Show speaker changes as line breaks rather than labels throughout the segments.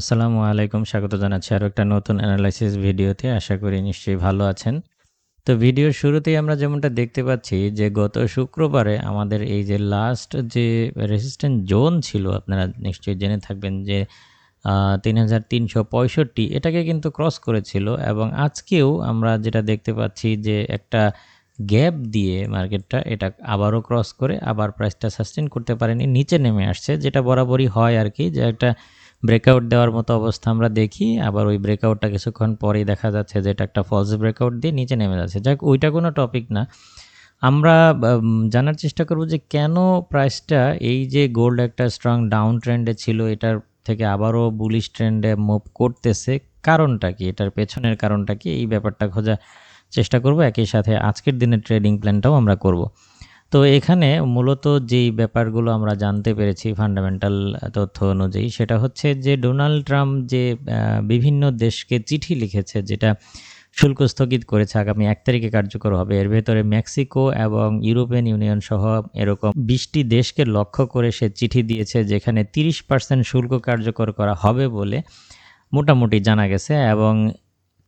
আসসালামু আলাইকুম। স্বাগত জানাচ্ছি আরও একটা নতুন অ্যানালাইসিস ভিডিওতে। আশা করি নিশ্চয়ই ভালো আছেন। তো ভিডিওর শুরুতেই আমরা যেমনটা দেখতে পাচ্ছি যে, গত শুক্রবারে আমাদের এই যে লাস্ট যে রেসিস্ট্যান্ট জোন ছিল, আপনারা নিশ্চয়ই জেনে থাকবেন যে তিন হাজার তিনশো পঁয়ষট্টি এটাকে কিন্তু ক্রস করেছিল এবং আজকেও আমরা যেটা দেখতে পাচ্ছি যে, একটা গ্যাপ দিয়ে মার্কেটটা এটা আবারও ক্রস করে আবার প্রাইসটা সাস্টেন করতে পারেনি, নিচে নেমে আসছে, যেটা বরাবরই হয় আর কি যে, একটা ব্রেকআউট দেওয়ার মতো অবস্থা আমরা দেখি, আবার ওই ব্রেকআউটটা কিছুক্ষণ পরেই দেখা যাচ্ছে যে এটা একটা ফলস ব্রেকআউট দিয়ে নিচে নেমে যাচ্ছে। যাক, ওইটা কোনো টপিক না। আমরা জানার চেষ্টা করব যে কেন প্রাইসটা এই যে গোল্ড একটা স্ট্রং ডাউন ট্রেন্ডে ছিল, এটার থেকে আবারও বুলিশ ট্রেন্ডে মুভ করতেছে, কারণটা কি? এটার পেছনের কারণটা কি? এই ব্যাপারটা খোঁজা চেষ্টা করব। একই সাথে আজকের দিনের ট্রেডিং প্ল্যানটাও আমরা করব। তো এখানে মূলত যেই ব্যাপারগুলো আমরা জানতে পেরেছি ফান্ডামেন্টাল তথ্য অনুযায়ী, সেটা হচ্ছে যে ডোনাল্ড ট্রাম্প যে বিভিন্ন দেশকে চিঠি লিখেছে যেটা শুল্ক স্থগিত করেছে আগামী এক তারিখে কার্যকর হবে, এর ভেতরে মেক্সিকো এবং ইউরোপিয়ান ইউনিয়ন সহ এরকম বিশটি দেশকে লক্ষ্য করে সে চিঠি দিয়েছে যেখানে তিরিশ পার্সেন্ট শুল্ক কার্যকর করা হবে বলে মোটামুটি জানা গেছে এবং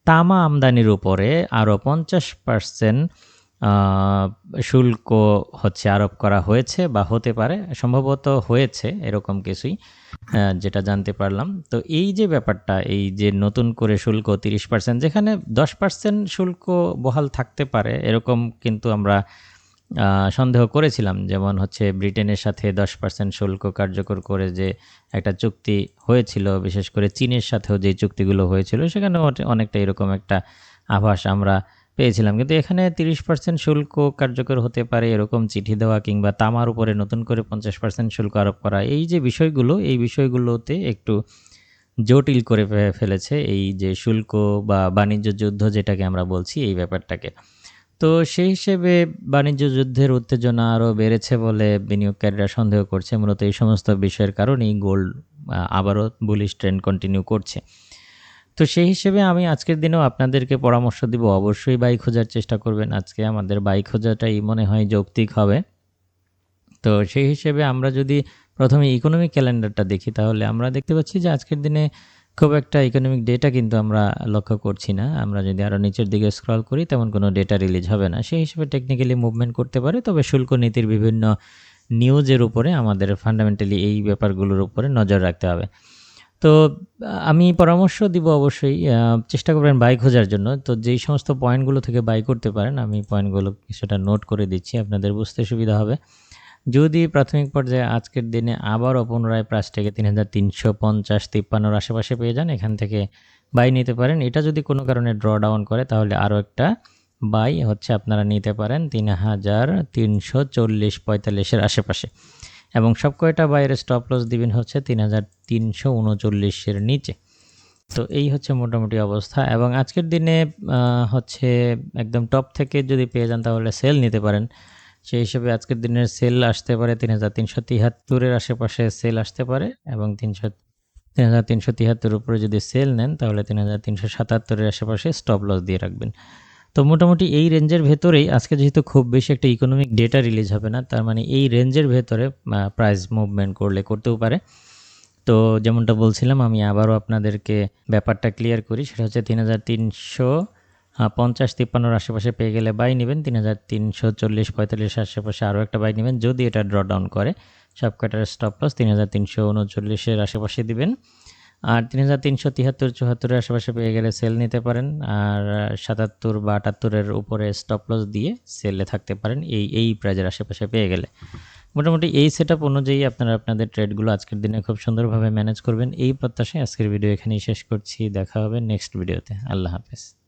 তামা আমদানির উপরে আরও পঞ্চাশ পার্সেন্ট শুল্ক হচ্ছে আরোপ করা হয়েছে বা হতে পারে, সম্ভবত হয়েছে এরকম কিছুই যেটা জানতে পারলাম। তো এই যে ব্যাপারটা, এই যে নতুন করে শুল্ক তিরিশ পার্সেন্ট যেখানে দশ পার্সেন্ট শুল্ক বহাল থাকতে পারে, এরকম কিন্তু আমরা সন্দেহ করেছিলাম। যেমন হচ্ছে ব্রিটেনের সাথে দশ পার্সেন্ট শুল্ক কার্যকর করে যে একটা চুক্তি হয়েছিল, বিশেষ করে চীনের সাথেও যে চুক্তিগুলো হয়েছিল সেখানে অনেকটা এরকম একটা আভাস আমরা পেয়েছিলাম। কিন্তু এখানে তিরিশ পার্সেন্ট শুল্ক কার্যকর হতে পারে এরকম চিঠি দেওয়া কিংবা তামার উপরে নতুন করে পঞ্চাশ পার্সেন্ট শুল্ক আরোপ করা, এই যে বিষয়গুলো, এই বিষয়গুলোতে একটু জটিল করে ফেলেছে এই যে শুল্ক বা বাণিজ্য যুদ্ধ যেটাকে আমরা বলছি এই ব্যাপারটাকে। তো সেই হিসেবে বাণিজ্য যুদ্ধের উত্তেজনা আরও বেড়েছে বলে বিনিয়োগকারীরা সন্দেহ করছে। মূলত এই সমস্ত বিষয়ের কারণেই গোল্ড আবারও বুলিশ ট্রেন্ড কন্টিনিউ করছে। তো সেই হিসেবে আমি আজকের দিনেও আপনাদেরকে পরামর্শ দিব। অবশ্যই বাইক খোঁজার চেষ্টা করবেন। আজকে আমাদের বাইক খোঁজাটাই মনে হয় যৌক্তিক হবে। তো সেই হিসেবে আমরা যদি প্রথমে ইকোনমিক ক্যালেন্ডারটা দেখি, তাহলে আমরা দেখতে পাচ্ছি যে আজকের দিনে খুব একটা ইকোনমিক ডেটা কিন্তু আমরা লক্ষ্য করছি না। আমরা যদি আরও নিচের দিকে স্ক্রল করি, তেমন কোনো ডেটা রিলিজ হবে না। সেই হিসেবে টেকনিক্যালি মুভমেন্ট করতে পারে, তবে শুল্ক নীতির বিভিন্ন নিউজের উপরে আমাদের ফান্ডামেন্টালি এই ব্যাপারগুলোর উপরে নজর রাখতে হবে। তো, আমি পরামর্শ দিব অবশ্যই চেষ্টা করবেন বাই খোঁজার জন্য। তো যেই সমস্ত পয়েন্টগুলো থেকে বাই করতে পারেন, আমি পয়েন্টগুলো কিছুটা নোট করে দিচ্ছি, আপনাদের বুঝতে সুবিধা হবে। যদি প্রাথমিক পর্যায়ে আজকের দিনে আবারও পুনরায় প্রাইসটাকে তিন হাজার তিনশো পঞ্চাশ তিপ্পান্নর আশেপাশে পেয়ে যান, এখান থেকে বাই নিতে পারেন। এটা যদি কোনো কারণে ড্র ডাউন করে, তাহলে আরও একটা বাই হচ্ছে আপনারা নিতে পারেন তিন হাজার তিনশো চল্লিশ পঁয়তাল্লিশের আশেপাশে। এবং সব কয়টা বাইরে স্টপ লস দিবেন হচ্ছে তিন হাজার তিনশো উনচল্লিশের নিচে। তো এই হচ্ছে মোটামুটি অবস্থা এবং আজকের দিনে হচ্ছে একদম টপ থেকে যদি পেয়ে যান তাহলে সেল নিতে পারেন। সেই হিসেবে আজকের দিনের সেল আসতে পারে তিন হাজার তিনশো তিয়াত্তরের আশেপাশে সেল আসতে পারে এবং তিনশো, তিন হাজার তিনশো তিয়াত্তরের উপরে যদি সেল নেন তাহলে তিন হাজার তিনশো সাতাত্তরের আশেপাশে স্টপ লস দিয়ে রাখবেন। তো মোটামুটি এই রেঞ্জের ভেতরেই আজকে যেহেতু খুব বেশি একটা ইকোনমিক ডেটা রিলিজ হবে না, তার মানে এই রেঞ্জের ভেতরে প্রাইস মুভমেন্ট করলে করতেও পারে। তো যেমনটা বলছিলাম, আমি আবারও আপনাদেরকে ব্যাপারটা ক্লিয়ার করি, সেটা হচ্ছে তিন হাজার তিনশো পঞ্চাশ তিপ্পান্নর আশেপাশে পেয়ে গেলে বাই নেবেন, তিন হাজার তিনশো চল্লিশ পঁয়তাল্লিশ আশেপাশে আরও একটা বাই নেবেন, যদি এটা ড্র ডাউন করে সব কটার স্টপ লস তিন হাজার তিনশো উনচল্লিশের আশেপাশে দিবেন। আর তিন হাজার তিনশো তিয়াত্তর চুয়াত্তরের আশেপাশে পেয়ে গেলে সেল নিতে পারেন। আর সাতাত্তর বা আটাত্তরের উপরে স্টপ লস দিয়ে সেলে থাকতে পারেন এই এই প্রাইজের আশেপাশে পেয়ে গেলে। মোটামুটি এই সেট আপ অনুযায়ী আপনারা আপনাদের ট্রেডগুলো আজকের দিনে খুব সুন্দরভাবে ম্যানেজ করবেন। এই প্রত্যাশায় আজকের ভিডিও এখানেই শেষ করছি। দেখা হবে নেক্সট ভিডিওতে আল্লাহ হাফেজ।